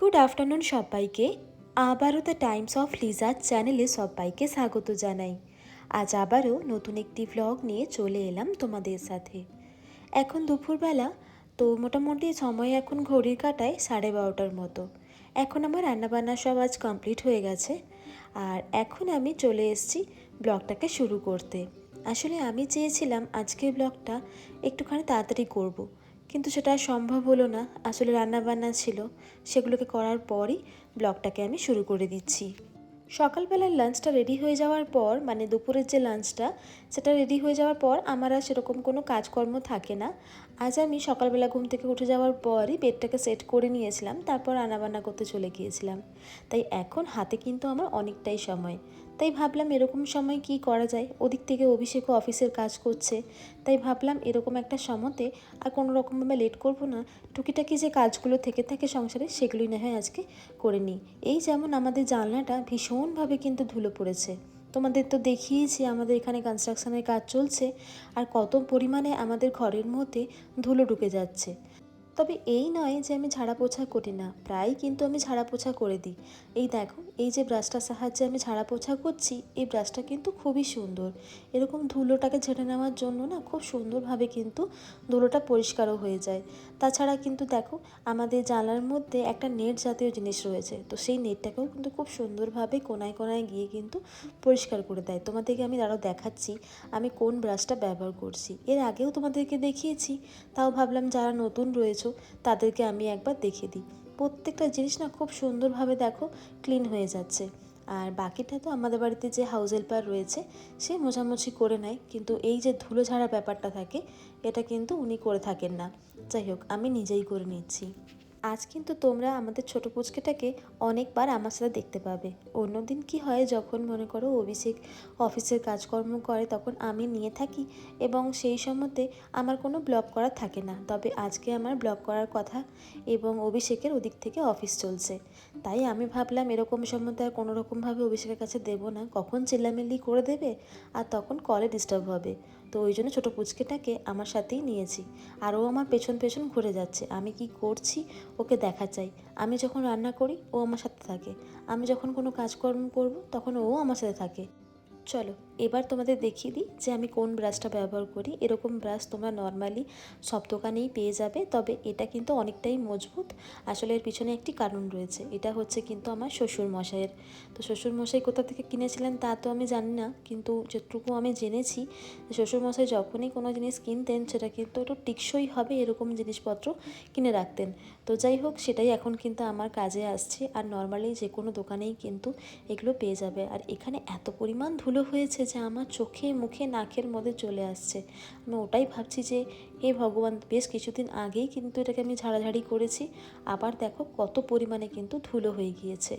Good afternoon সবাইকে। আবারও the Times of লিজার চ্যানেলে সবাইকে স্বাগত জানাই। আজ আবারও নতুন একটি ভ্লগ নিয়ে চলে এলাম তোমাদের সাথে। এখন দুপুরবেলা, তো মোটামুটি সময় এখন ঘড়ির কাটায় সাড়ে বারোটার মতো। এখন আমার রান্নাবান্না সব আজ কমপ্লিট হয়ে গেছে। আর এখন আমি চলে এসেছি ব্লগটাকে শুরু করতে। আসলে আমি চেয়েছিলাম আজকের ব্লগটা একটুখানি তাড়াতাড়ি করব। কিন্তু সেটা সম্ভব হলো না। আসলে রান্নাবান্না ছিল, সেগুলোকে করার পরই ব্লগটাকে আমি শুরু করে দিচ্ছি। সকালবেলার লাঞ্চটা রেডি হয়ে যাওয়ার পর মানে দুপুরের যে লাঞ্চটা সেটা রেডি হয়ে যাওয়ার পর আমার আর সেরকম কোনো কাজকর্ম থাকে না। আজ আমি সকালবেলা ঘুম থেকে উঠে যাওয়ার পরই বেডটাকে সেট করে নিয়েছিলাম, তারপর রান্নাবান্না করতে চলে গিয়েছিলাম। তাই এখন হাতে কিন্তু আমার অনেকটাই সময়। তাই ভাবলাম এরকম সময় কি করা যায়? ওদিক থেকে অভিষেকও অফিসের কাজ করছে। তাই ভাবলাম এরকম একটা সময়তে আর কোনো রকমভাবে লেট করব না। টুকিটাকি যে কাজগুলো থেকে থাকে সংসারে সেগুলোই না হয় আজকে করে নিই। এই যেমন আমাদের জানলাটা ভীষণভাবে কিন্তু ধুলো পড়েছে। তোমাদের তো দেখিয়েছি আমাদের এখানে কনস্ট্রাকশনের কাজ চলছে আর কত পরিমাণে আমাদের ঘরের মধ্যে ধুলো ঢুকে যাচ্ছে। তবে এই নয় যে আমি ঝাড়া পোছা করি না প্রায় কিন্তু আমি ঝাড়া পোছা করে দিই। এই দেখো, এই যে ব্রাশটার সাহায্যে আমি ঝাড়া পোছা করছি, এই ব্রাশটা কিন্তু খুবই সুন্দর। এরকম ধুলোটাকে ঝেড়ে নেওয়ার জন্য না খুব সুন্দরভাবে কিন্তু ধুলোটা পরিষ্কারও হয়ে যায়। তাছাড়া কিন্তু দেখো, আমাদের জানলার মধ্যে একটা নেট জাতীয় জিনিস রয়েছে, তো সেই নেটটাকেও কিন্তু খুব সুন্দরভাবে কোনায় কোনায় গিয়ে কিন্তু পরিষ্কার করে দেয়। তোমাদেরকে আমি আরও দেখাচ্ছি, আমি কোন ব্রাশটা ব্যবহার করছি। এর আগেও তোমাদেরকে দেখিয়েছি, তাও ভাবলাম যারা নতুন রয়েছে তাদেরকে আমি একবার দেখে দিই। প্রত্যেকটা জিনিস না খুব সুন্দরভাবে দেখো ক্লিন হয়ে যাচ্ছে। আর বাকিটা তো আমাদের বাড়িতে যে হাউস হেল্পার রয়েছে, সে মোছামুছি করে নেয়। কিন্তু এই যে ধুলো ঝাড়া ব্যাপারটা থাকে, এটা কিন্তু উনি করে থাকেন না। যাই হোক, আমি নিজেই করে নিচ্ছি। আজ কিন্তু তোমরা আমাদের ছোট পুচকেটাকে অনেকবার আমার সাথে দেখতে পাবে। অন্যদিন কি হয়, যখন মনে করো অভিষেক অফিসের কাজকর্ম করে, তখন আমি নিয়ে থাকি এবং সেই সময়তে আমার কোনো ব্লগ করা থাকে না। তবে আজকে আমার ব্লগ করার কথা এবং অভিষেকের ওদিক থেকে অফিস চলছে। তাই আমি ভাবলাম, এরকম সময়তে আর কোনো রকমভাবে অভিষেকের কাছে দেবো না। কখন চিল্লামিল্লি করে দেবে? আর তখন কলে ডিস্টার্ব হবে। তো ওই জন্য ছোটো পুচকেটাকে আমার সাথেই নিয়েছি। আর ও আমার পেছন পেছন ঘুরে যাচ্ছে। আমি কি করছি? ওকে দেখা চাই। আমি যখন রান্না করি, ও আমার সাথে থাকে। আমি যখন কোনো কাজকর্ম করব, তখন ও আমার সাথে থাকে। চলো, এবার তোমাদের দেখিয়ে দিই যে আমি কোন ব্রাশটা ব্যবহার করি। এরকম ব্রাশ তোমরা নর্মালি সব দোকানেই পেয়ে যাবে, তবে এটা কিন্তু অনেকটাই মজবুত। আসলে এর পিছনে একটি কারণ রয়েছে, এটা হচ্ছে কিন্তু আমার শ্বশুর মশাইয়ের তো শ্বশুর মশাই কোথা থেকে কিনেছিলেন তা তো আমি জানি না, কিন্তু যেটুকু আমি জেনেছি শ্বশুর মশাই যখনই কোনো জিনিস কিনতেন, সেটা কিন্তু একটু টিকসই হবে এরকম জিনিসপত্র কিনে রাখতেন। তো যাই হোক, সেটাই এখন কিন্তু আমার কাজে আসছে, আর নর্মালি যে কোনো দোকানেই কিন্তু এগুলো পেয়ে যাবে। আর এখানে এত পরিমাণ ধুলো হয়েছে যে আমার চোখে, মুখে, নাকের মধ্যে চলে আসছে। আমি ওটাই ভাবছি যে, হে ভগবান, বেশ কিছুদিন আগেই কিন্তু এটাকে আমি ঝাড়াঝাড়ি করেছি। আবার দেখো কত পরিমাণে কিন্তু ধুলো হয়ে গিয়েছে।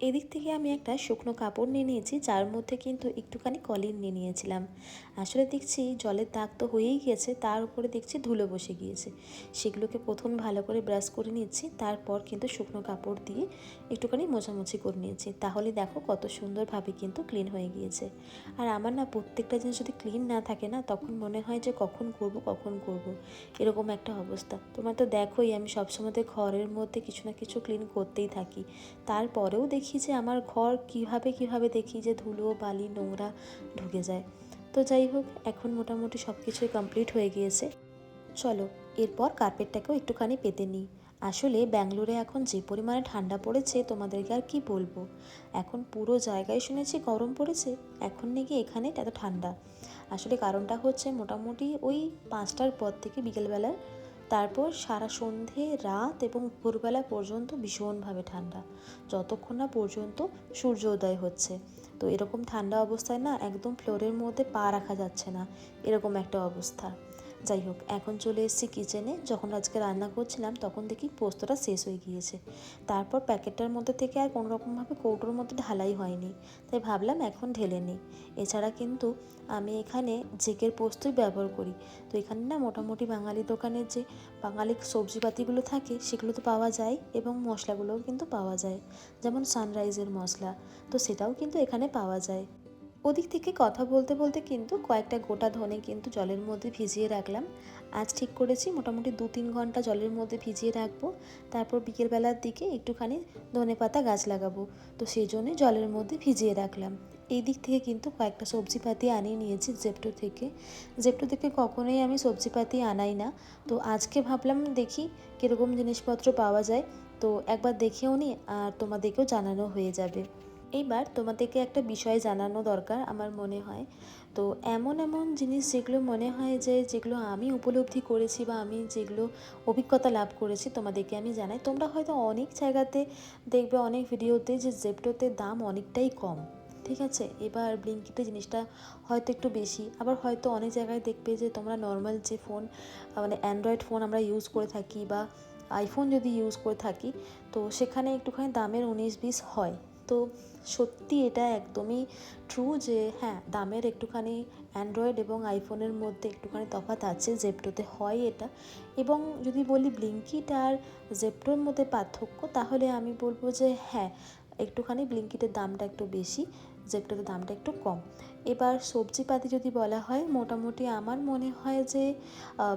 এদিক থেকে আমি একটা শুকনো কাপড় নিয়ে নিয়েছি, যার মধ্যে কিন্তু একটুখানি কলিন নিয়ে নিয়েছিলাম। আসলে দেখছি জলের দাগ তো হয়েই গিয়েছে, তার উপরে দেখছি ধুলো বসে গিয়েছে। সেগুলোকে প্রথম ভালো করে ব্রাশ করে নিচ্ছি তারপর কিন্তু শুকনো কাপড় দিয়ে একটুখানি মোছামুছি করে নিয়েছি। তাহলে দেখো কত সুন্দরভাবে কিন্তু ক্লিন হয়ে গিয়েছে। আর আমার না প্রত্যেকটা জিনিস যদি ক্লিন না থাকে না, তখন মনে হয় যে কখন করব কখন করব। এরকম একটা অবস্থা। তোমার তো দেখোই আমি সবসময় ঘরের মধ্যে কিছু না কিছু ক্লিন করতেই থাকি। তারপরেও দেখি দেখি যে আমার ঘর কীভাবে কীভাবে দেখি যে ধুলো, বালি, নোংরা ঢুকে যায়। তো যাই হোক, এখন মোটামুটি সব কিছুই কমপ্লিট হয়ে গিয়েছে। চলো, এরপর কার্পেটটাকেও একটুখানি পেতে নিই। আসলে ব্যাঙ্গালোরে এখন যে পরিমাণে ঠান্ডা পড়েছে, তোমাদেরকে আর কি বলব? এখন পুরো জায়গায় শুনেছি গরম পড়েছে, এখন নাকি এখানে এত ঠান্ডা। আসলে কারণটা হচ্ছে মোটামুটি ওই পাঁচটার পর থেকে বিকেলবেলার তারপর সারা সন্ধে, রাত এবং ভোরবেলা পর্যন্ত ভীষণভাবে ঠান্ডা। যতক্ষণ না পর্যন্ত সূর্য উদয় হচ্ছে। তো এরকম ঠান্ডা অবস্থায় না একদম ফ্লোরের মধ্যে পা রাখা যাচ্ছে না। এরকম একটা অবস্থা। যাই হোক এখন চলে এসেছি কিচেনে যখন আজকে রান্না করছিলাম, তখন দেখি পোস্তটা শেষ হয়ে গিয়েছে। তারপর প্যাকেটটার মধ্যে থেকে আর কোনো রকমভাবে কৌটোর মধ্যে ঢালাই হয়নি। তাই ভাবলাম এখন ঢেলে নিই। এছাড়া কিন্তু আমি এখানে জেকের পোস্তই ব্যবহার করি। তো এখানে না মোটামুটি বাঙালি দোকানের যে বাঙালি সবজিপাতিগুলো থাকে, সেগুলো তো পাওয়া যায় এবং মশলাগুলোও কিন্তু পাওয়া যায়। যেমন সানরাইজের মশলা, তো সেটাও কিন্তু এখানে পাওয়া যায়। ওদিক থেকে কথা বলতে বলতে কিন্তু কয়েকটা গোটা ধনে কিন্তু জলের মধ্যে ভিজিয়ে রাখলাম। আজ ঠিক করেছি, মোটামুটি দু তিন ঘণ্টা জলের মধ্যে ভিজিয়ে রাখব। তারপর বিকেলবেলার দিকে একটুখানি ধনে পাতা গাছ লাগাবো। তো সেই জন্যই জলের মধ্যে ভিজিয়ে রাখলাম। এই দিক থেকে কিন্তু কয়েকটা সবজিপাতি আনিয়ে নিয়েছি জেপটো থেকে। জেপটো থেকে কখনোই আমি সবজিপাতি আনাই না। তো আজকে ভাবলাম দেখি কীরকম জিনিসপত্র পাওয়া যায়। তো একবার দেখেও নি আর তোমাদেরকেও জানানো হয়ে যাবে। এইবার তোমাদেরকে একটা বিষয় জানানো দরকার আমার মনে হয়। তো এমন এমন জিনিস যেগুলো মনে হয় যে যেগুলো আমি উপলব্ধি করেছি বা আমি যেগুলো অভিজ্ঞতা লাভ করেছি তোমাদেরকে আমি জানাই। তোমরা হয়তো অনেক জায়গাতে দেখবে, অনেক ভিডিওতে যে জেপটোতে দাম অনেকটাই কম, ঠিক আছে? এবার ব্লিঙ্কিতে জিনিসটা হয়তো একটু বেশি। আবার হয়তো অনেক জায়গায় দেখবে যে তোমরা নর্মাল যে ফোন মানে অ্যান্ড্রয়েড ফোন আমরা ইউজ করে থাকি বা আইফোন যদি ইউজ করে থাকি, তো সেখানে একটুখানি দামের উনিশ বিশ হয়। তো সত্যি এটা একদমই ট্রু যে হ্যাঁ দামের একটুখানি অ্যান্ড্রয়েড এবং আইফোনের মধ্যে একটুখানি তফাত আছে জেপটোতে হয় এটা। এবং যদি বলি ব্লিঙ্কিট আর জেপটোর মধ্যে পার্থক্য, তাহলে আমি বলব যে হ্যাঁ একটুখানি ব্লিঙ্কিটের দামটা একটু বেশি জেপটোতে দামটা একটু কম। এবার সবজিপাতি যদি বলা হয়, মোটামুটি আমার মনে হয় যে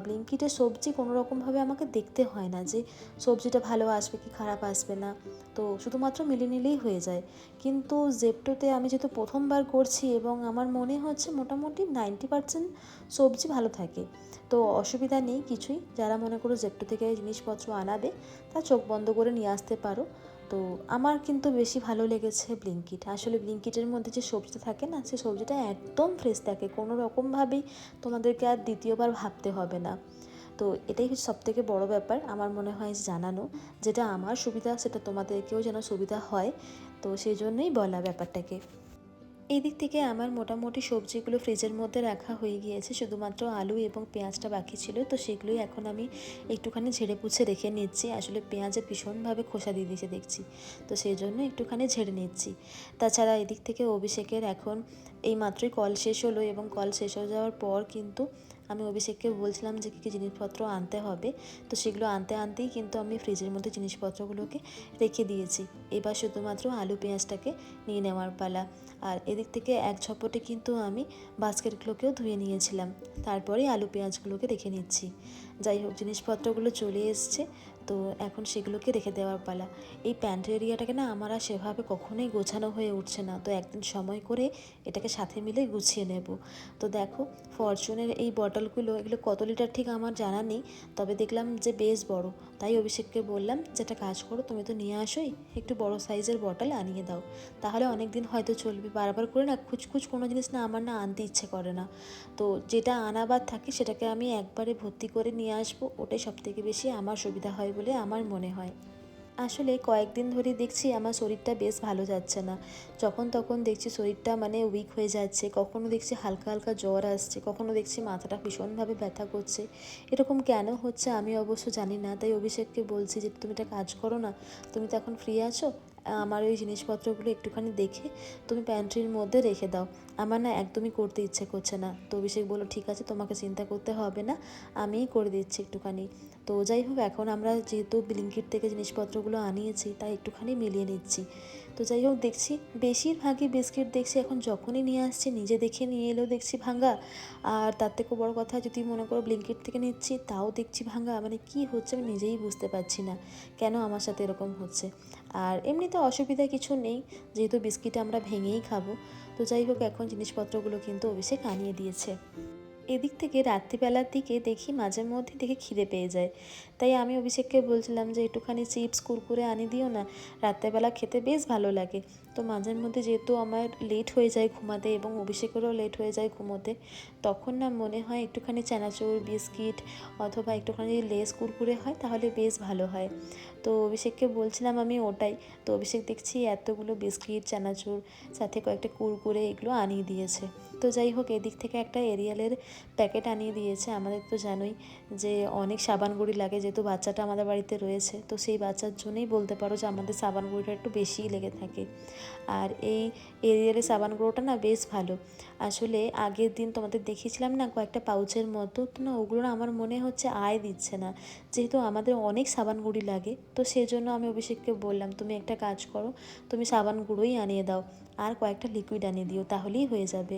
ব্লিঙ্কিটে সবজি কোনো রকমভাবে আমাকে দেখতে হয় না যে, সবজিটা ভালো আসবে কি খারাপ আসবে না। তো শুধুমাত্র মিলে নিলেই হয়ে যায়। কিন্তু জেপটোতে আমি যেহেতু প্রথমবার করছি এবং আমার মনে হচ্ছে মোটামুটি নাইনটি পার্সেন্ট সবজি ভালো থাকে। তো অসুবিধা নেই কিছুই। যারা মনে করো জেপটো থেকে জিনিসপত্র আনাবে, তা চোখ বন্ধ করে নিয়ে আসতে পারো। তো আমার কিন্তু বেশি ভালো লেগেছে ব্লিঙ্কিট। আসলে ব্লিঙ্কিটের মধ্যে যে সবজিটা থাকে না, সে সবজিটা একদম ফ্রেশ থাকে। কোনো রকমভাবেই তোমাদেরকে আর দ্বিতীয়বার ভাবতে হবে না। তো এটাই হচ্ছে সবথেকে বড়ো ব্যাপার। আমার মনে হয় জানানো, যেটা আমার সুবিধা, সেটা তোমাদেরকেও যেন সুবিধা হয়। তো সেই জন্যই বলা ব্যাপারটাকে। এই দিক থেকে আমার মোটামুটি সবজিগুলো ফ্রিজের মধ্যে রাখা হয়ে গিয়েছে, শুধুমাত্র আলু এবং পেঁয়াজটা বাকি ছিল, তো সেগুলোই এখন আমি একটুখানি ঝেড়ে পুছে রেখে নিচ্ছি। আসলে পেঁয়াজে ভীষণভাবে খোসা দিয়ে দিয়েছে দেখছি, তো সেই জন্য একটুখানি ঝেড়ে নিচ্ছি। তাছাড়া এদিক থেকে অভিষেকের এখন এই মাত্রই কল শেষ হলো এবং কল শেষ হয়ে যাওয়ার পর কিন্তু আমি অভিষেককে বলছিলাম যে কী কী জিনিসপত্র আনতে হবে। তো সেগুলো আনতে আনতেই কিন্তু আমি ফ্রিজের মধ্যে জিনিসপত্রগুলোকে রেখে দিয়েছি। এবার শুধুমাত্র আলু পেঁয়াজটাকে নিয়ে নেওয়ার পালা। আর এদিক থেকে এক ছপটে কিন্তু আমি বাস্কেটগুলোকেও ধুয়ে নিয়েছিলাম। তারপরে আলু পেঁয়াজগুলোকে রেখে নিচ্ছি। যাই হোক, জিনিসপত্রগুলো চলে এসছে। তো এখন সেগুলোকে রেখে দেওয়ার পালা। এই প্যান্ট এরিয়াটাকে না আমার আর সেভাবে কখনোই গোছানো হয়ে উঠছে না। তো একদিন সময় করে এটাকে সাথে মিলে গুছিয়ে নেব। তো দেখো, ফরচুনের এই বটলগুলো, এগুলো কত লিটার ঠিক আমার জানা নেই। তবে দেখলাম যে বেশ বড়। তাই অভিষেককে বললাম যে একটা কাজ করো, তুমি তো নিয়ে আসোই। একটু বড় সাইজের বটল আনিয়ে দাও। তাহলে অনেক দিন হয়তো চলবে। বারবার করে না, খুচখুচ কোনো জিনিস না আমার না আনতে ইচ্ছে করে না। তো যেটা আনাবার থাকে, সেটাকে আমি একবারে ভর্তি করে নিয়ে আসব। ওটাই সবথেকে বেশি আমার সুবিধা হয় বলে আমার মনে হয়। আসলে কয়েকদিন ধরে দেখছি আমার শরীরটা বেশ ভালো যাচ্ছে না। যখন তখন দেখছি শরীরটা মানে উইক হয়ে যাচ্ছে কখনও দেখছি হালকা হালকা জ্বর আসছে কখনও দেখছি মাথাটা ভীষণভাবে ব্যথা করছে। এরকম কেন হচ্ছে আমি অবশ্য জানি না, তাই অভিষেককে বলছি যে, তুমি এটা কাজ করো না, তুমি তো এখন ফ্রি আছো আমার ওই জিনিসপত্রগুলো একটুখানি দেখে তুমি প্যান্ট্রির মধ্যে রেখে দাও। আমার না একদমই করতে ইচ্ছে করছে না। তো অভিষেক বলল, ঠিক আছে, তোমাকে চিন্তা করতে হবে না, আমিই করে দিচ্ছি একটুখানি। তো যাই হোক, এখন আমরা যেহেতু ব্লিঙ্কিট থেকে জিনিসপত্রগুলো আনিয়েছি, তাই একটুখানি মিলিয়ে নিচ্ছি। তো যাই হোক, দেখছি বেশিরভাগই বিস্কিট দেখছি এখন যখনই নিয়ে আসছি, নিজে দেখে নিয়ে এলেও দেখছি ভাঙ্গা। আর তার থেকেও বড় কথা, যদি মনে করো ব্লিঙ্কিট থেকে নিচ্ছি, তাও দেখছি ভাঙ্গা। মানে কি হচ্ছে আমি নিজেই বুঝতে পারছি না। কেন আমার সাথে এরকম হচ্ছে? আর এমনিতে অসুবিধা কিছু নেই, যেহেতু বিস্কিট আমরা ভেঙেই খাব। তো যাই হোক, এখন জিনিসপত্রগুলো কিন্তু অভিষেক আনিয়ে দিয়েছে। এদিক থেকে রাত্রিবেলার দিকে দেখি মাঝে মধ্যে দেখে খিদে পেয়ে যায়। তাই আমি অভিষেককে বলছিলাম যে, একটুখানি চিপস, কুরকুরে আনি দিও না, রাত্রেবেলা খেতে বেশ ভালো লাগে। তো মাঝে মধ্যে যেহেতু আমার লেট হয়ে যায় ঘুমাতে এবং অভিষেকেরও লেট হয়ে যায় ঘুমোতে, তখন না মনে হয় একটুখানি চানাচুর, বিস্কিট অথবা একটুখানি যদি লেস কুরকুরে হয়, তাহলে বেশ ভালো হয়। তো অভিষেককে বলছিলাম আমি ওটাই। তো অভিষেক দেখছি এতগুলো বিস্কিট, চানাচুর, সাথে কয়েকটা কুরকুরে এগুলো আনিয়ে দিয়েছে। তো যাই হোক, এদিক থেকে একটা এরিয়ালের প্যাকেট আনিয়ে দিয়েছে। আমাদের তো জানোই যে অনেক সাবান গুঁড়ি লাগে, যেহেতু বাচ্চাটা আমাদের বাড়িতে রয়েছে। তো সেই বাচ্চার জন্যই বলতে পারো যে আমাদের সাবান গুঁড়িটা একটু বেশিই লেগে থাকে। আর এই এরিয়ালের সাবান গুঁড়োটা না বেশ ভালো। আসলে আগের দিন তোমাদের দেখিয়েছিলাম না, কয়েকটা পাউচের মতো, তো না ওগুলো না আমার মনে হচ্ছে আয় দিচ্ছে না। যেহেতু আমাদের অনেক সাবান গুঁড়ি লাগে, তো সেই জন্য আমি অভিষেককে বললাম, তুমি একটা কাজ করো, তুমি সাবান গুঁড়োই আনিয়ে দাও, আর কয়েকটা লিকুইড আনিয়ে দিও, তাহলেই হয়ে যাবে।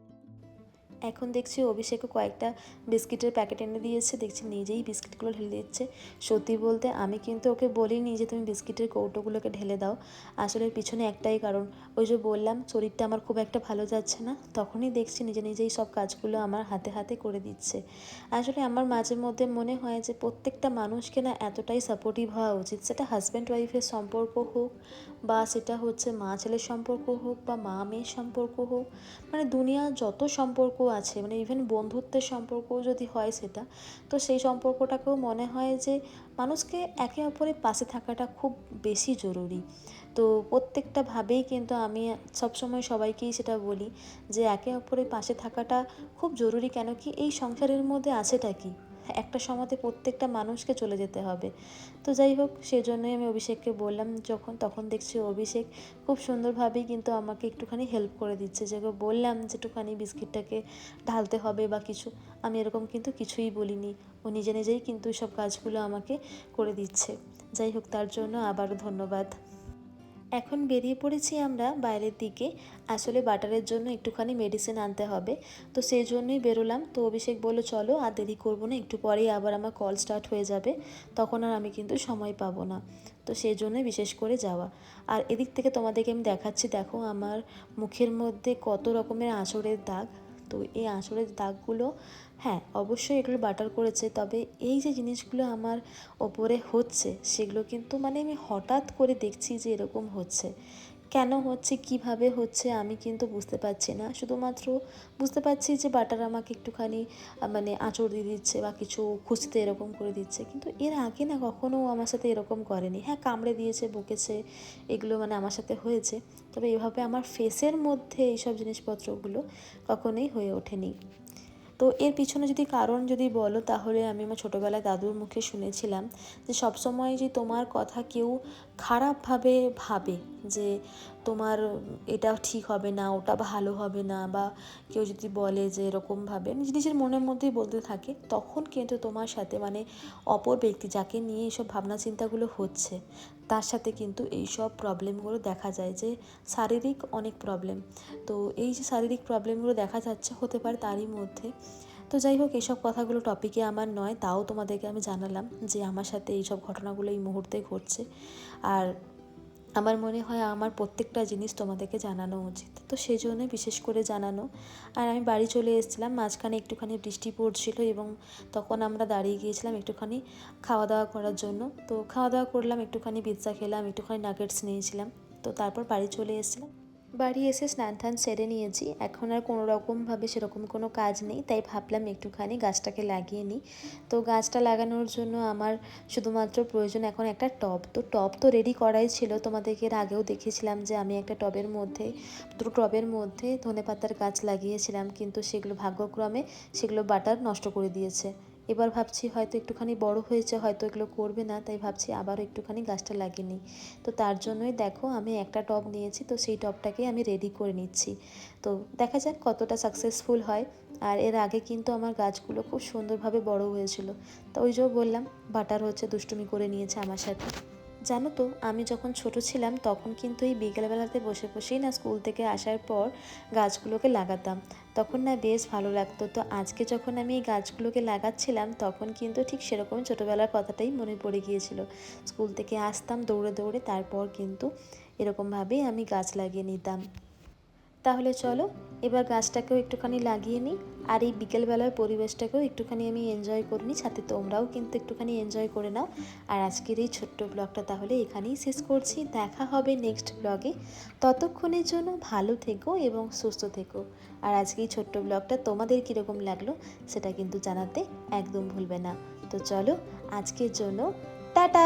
এখন দেখছি অভিষেকও কয়েকটা বিস্কিটের প্যাকেট এনে দিয়েছে। দেখছি নিজেই বিস্কিটগুলো ঢেলে দিচ্ছে। সত্যি বলতে আমি কিন্তু ওকে বলিনি যে তুমি বিস্কিটের কৌটোগুলোকে ঢেলে দাও। আসলে পিছনে একটাই কারণ। ওই যে বললাম, শরীরটা আমার খুব একটা ভালো যাচ্ছে না। তখনই দেখছি নিজে নিজেই সব কাজগুলো আমার হাতে হাতে করে দিচ্ছে। আসলে আমার মাঝে মধ্যে মনে হয় যে প্রত্যেকটা মানুষকে না এতটাই সাপোর্টিভ হওয়া উচিত। সেটা হাজব্যান্ড ওয়াইফের সম্পর্ক হোক বা সেটা হচ্ছে মা ছেলের সম্পর্ক হোক বা মা মেয়ের সম্পর্ক হোক। মানে দুনিয়া যত সম্পর্ক আছে মানে ইভেন বন্ধুত্বের সম্পর্কও যদি হয় সেটা, তো সেই সম্পর্কটাকেও মনে হয় যে মানুষকে একে অপরের পাশে থাকাটা খুব বেশি জরুরি। তো প্রত্যেকটা ভাবেই কিন্তু আমি সবসময় সবাইকেই সেটা বলি যে একে অপরের পাশে থাকাটা খুব জরুরি কেন কি এই সংসারের মধ্যে আছেটা কি? একটা সময়তে প্রত্যেকটা মানুষকে চলে যেতে হবে। তো যাই হোক, সেজন্যই আমি অভিষেককে বললাম, যখন, তখন দেখছি অভিষেক খুব সুন্দরভাবেই কিন্তু আমাকে একটুখানি হেল্প করে দিচ্ছে। যে বললাম যে একটুখানি বিস্কিটটাকে ঢালতে হবে বা কিছু। আমি এরকম কিন্তু কিছুই বলিনি। ও নিজে নিজেই কিন্তু সব কাজগুলো আমাকে করে দিচ্ছে। যাই হোক, তার জন্য আবারও ধন্যবাদ। এখন বেরিয়ে পড়েছি আমরা বাইরের দিকে। আসলে বাটারের জন্য একটুখানি মেডিসিন আনতে হবে। তো সেই জন্যই বেরোলাম। তো অভিষেক বলল, চলো, আর দেরি করব না। একটু পরেই আবার আমার কল স্টার্ট হয়ে যাবে। তখন আর আমি কিন্তু সময় পাবো না। তো সেই জন্য বিশেষ করে যাওয়া। আর এদিক থেকে তোমাদেরকে আমি দেখাচ্ছি, দেখো আমার মুখের মধ্যে কত রকমের আঁচড়ের দাগ। তো এই আঁচড়ের দাগগুলো হ্যাঁ অবশ্যই এগুলো বাটার করেছে, তবে এই যে জিনিসগুলো আমার ওপরে হচ্ছে, সেগুলো কিন্তু মানে আমি হঠাৎ করে দেখছি যে এরকম হচ্ছে। কেন হচ্ছে, কীভাবে হচ্ছে, আমি কিন্তু বুঝতে পারছি না। শুধুমাত্র বুঝতে পারছি যে বাটার আমাকে একটুখানি মানে আঁচড় দিয়ে দিচ্ছে বা কিছু খুঁজতে এরকম করে দিচ্ছে। কিন্তু এর আগে না কখনও আমার সাথে এরকম করেনি। হ্যাঁ কামড়ে দিয়েছে, বকেছে, এগুলো মানে আমার সাথে হয়েছে। তবে এভাবে আমার ফেসের মধ্যে এইসব জিনিসপত্রগুলো কখনোই হয়ে ওঠেনি। তো এর পিছনে যদি কারণ যদি বলো, তাহলে আমি আমার ছোটোবেলায় দাদুর মুখে শুনেছিলাম যে সবসময় যে তোমার কথা কেউ খারাপভাবে ভাবে যে তোমার, এটা ঠিক হবে না, ওটা ভালো হবে না, বা কেউ যদি বলে যে এরকমভাবে নিজ নিজের মনের মধ্যেই বলতে থাকে, তখন কিন্তু তোমার সাথে মানে অপর ব্যক্তি যাকে নিয়ে এইসব ভাবনা চিন্তাগুলো হচ্ছে, তার সাথে কিন্তু এইসব প্রবলেমগুলো দেখা যায় যে শারীরিক অনেক প্রবলেম তো এই যে শারীরিক প্রবলেমগুলো দেখা যাচ্ছে, হতে পারে তারই মধ্যে। তো যাই হোক এইসব কথাগুলো টপিকে আমার নয়, তাও তোমাদেরকে আমি জানালাম যে আমার সাথে এইসব ঘটনাগুলো এই মুহূর্তে ঘটছে। আর আমার মনে হয় আমার প্রত্যেকটা জিনিস তোমাদেরকে জানানো উচিত। তো সেই জন্যই বিশেষ করে জানানো। আর আমি বাড়ি চলে এসেছিলাম, মাঝখানে একটুখানি বৃষ্টি পড়ছিল এবং তখন আমরা দাঁড়িয়ে গিয়েছিলাম একটুখানি খাওয়া দাওয়া করার জন্য। তো খাওয়া দাওয়া করলাম, একটুখানি পিৎজা খেলাম, একটুখানি নাগেটস নিয়েছিলাম। তো তারপর বাড়ি চলে এসেছিলাম। বাড়ি এসে স্নান টান সেরে নিয়েছি। এখন আর কোনো রকমভাবে সেরকম কোনো কাজ নেই, তাই ভাবলাম একটুখানি গাছটাকে লাগিয়ে নিই। তো গাছটা লাগানোর জন্য আমার শুধুমাত্র প্রয়োজন এখন একটা টব। তো টব তো রেডি করাই ছিল। তোমাদেরকে এর আগেও দেখিয়েছিলাম যে আমি একটা টবের মধ্যে, দুটো টবের মধ্যে ধনে পাতার গাছ লাগিয়েছিলাম। কিন্তু সেগুলো ভাগ্যক্রমে সেগুলো বাটার নষ্ট করে দিয়েছে। এবার ভাবছি হয়তো একটুখানি বড় হয়েছে, হয়তো এগুলো করবে না, তাই ভাবছি আবারও একটুখানি গাছটা লাগিয়ে নিই। তো তার জন্যই দেখো আমি একটা টব নিয়েছি, তো সেই টবটাকেই আমি রেডি করে নিচ্ছি। তো দেখা যাক কতটা সাকসেসফুল হয়। আর এর আগে কিন্তু আমার গাছগুলো খুব সুন্দরভাবে বড় হয়েছিল। তো ওই যে বললাম, বাটার হচ্ছে দুষ্টুমি করে নিয়েছে আমার সাথে। জানো তো, আমি যখন ছোট ছিলাম তখন কিন্তু এই বিকেলবেলাতে বসে বসেই না স্কুল থেকে আসার পর গাছগুলোকে লাগাতাম। তখন না বেশ ভালো লাগতো। তো আজকে যখন আমি এই গাছগুলোকে লাগাচ্ছিলাম তখন কিন্তু ঠিক সেরকম ছোটোবেলার কথাটাই মনে পড়ে গিয়েছিল। স্কুল থেকে আসতাম দৌড়ে দৌড়ে, তারপর কিন্তু এরকমভাবেই আমি গাছ লাগিয়ে নিতাম। তাহলে চলো, এবার গাছটাকেও একটুখানি লাগিয়ে নিই, আর এই বিকেলবেলার পরিবেশটাকেও একটুখানি আমি এনজয় করে নিই, সাথে তোমরাও কিন্তু একটুখানি এনজয় করে নাও। আর আজকের এই ছোট্ট ব্লগটা তাহলে এখানেই শেষ করছি, দেখা হবে নেক্সট ব্লগে ততক্ষণের জন্য ভালো থেকো এবং সুস্থ থেকো। আর আজকে এই ছোট্ট ব্লগটা তোমাদের কীরকম লাগল, সেটা কিন্তু জানাতে একদম ভুলবে না। তো চলো, আজকের জন্য টাটা!